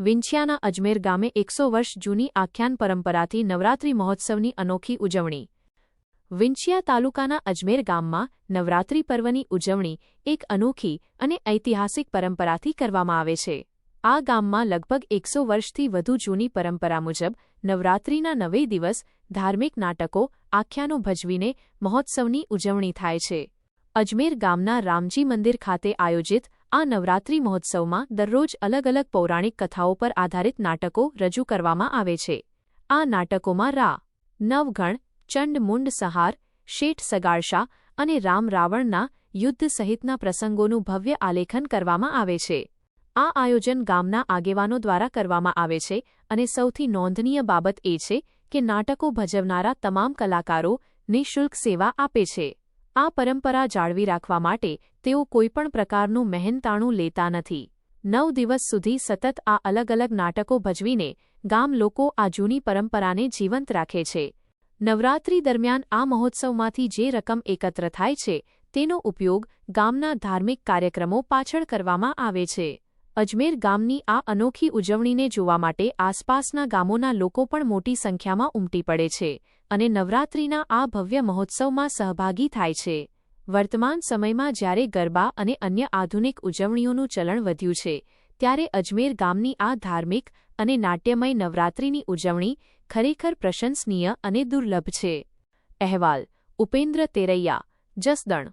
વિંછિયાના અજમેર ગામે એકસો વર્ષ જૂની આખ્યાન પરંપરાથી નવરાત્રિ મહોત્સવની અનોખી ઉજવણી. વિંછિયા તાલુકાના અજમેર ગામમાં નવરાત્રિ પર્વની ઉજવણી એક અનોખી અને ઐતિહાસિક પરંપરાથી કરવામાં આવે છે. આ ગામમાં લગભગ એકસો વર્ષથી વધુ જૂની પરંપરા મુજબ નવરાત્રિના નવે દિવસ ધાર્મિક નાટકો, આખ્યાનો ભજવીને મહોત્સવની ઉજવણી થાય છે. અજમેર ગામના રામજી મંદિર ખાતે આયોજિત આ નવરાત્રિ મહોત્સવમાં દરરોજ અલગ અલગ પૌરાણિક કથાઓ પર આધારિત નાટકો રજૂ કરવામાં આવે છે. આ નાટકોમાં રા, નવગણ, ચંડ મુંડ સહાર, શેઠ સગાળશા અને રામ રાવણના યુદ્ધ સહિતના પ્રસંગોનું ભવ્ય આલેખન કરવામાં આવે છે. આ આયોજન ગામના આગેવાનો દ્વારા કરવામાં આવે છે અને સૌથી નોંધનીય બાબત એ છે કે નાટકો ભજવનારા તમામ કલાકારો નિઃશુલ્ક સેવા આપે છે. આ પરંપરા જાળવી રાખવા માટે તેઓ કોઈપણ પ્રકારનું મહેનતાણું લેતા નથી. નવ દિવસ સુધી સતત આ અલગ અલગ નાટકો ભજવીને ગામ લોકો આ જૂની પરંપરાને જીવંત રાખે છે. નવરાત્રી દરમિયાન આ મહોત્સવમાંથી જે રકમ એકત્ર થાય છે, તેનો ઉપયોગ ગામના ધાર્મિક કાર્યક્રમો પાછળ કરવામાં આવે છે. અજમેર ગામની આ અનોખી ઉજવણીને જોવા માટે આસપાસના ગામોના લોકો પણ મોટી સંખ્યામાં ઉમટી પડે છે. અને નવરાત્રિના આ ભવ્ય મહોત્સવમાં સહભાગી થાય છે. વર્તમાન સમયમાં જ્યારે ગરબા અને અન્ય આધુનિક ઉજવણીઓનું ચલણ વધ્યું છે, ત્યારે અજમેર ગામની આ ધાર્મિક અને નાટ્યમય નવરાત્રિની ઉજવણી ખરેખર પ્રશંસનીય અને દુર્લભ છે. અહેવાલ, ઉપેન્દ્ર તેરૈયા, જસદણ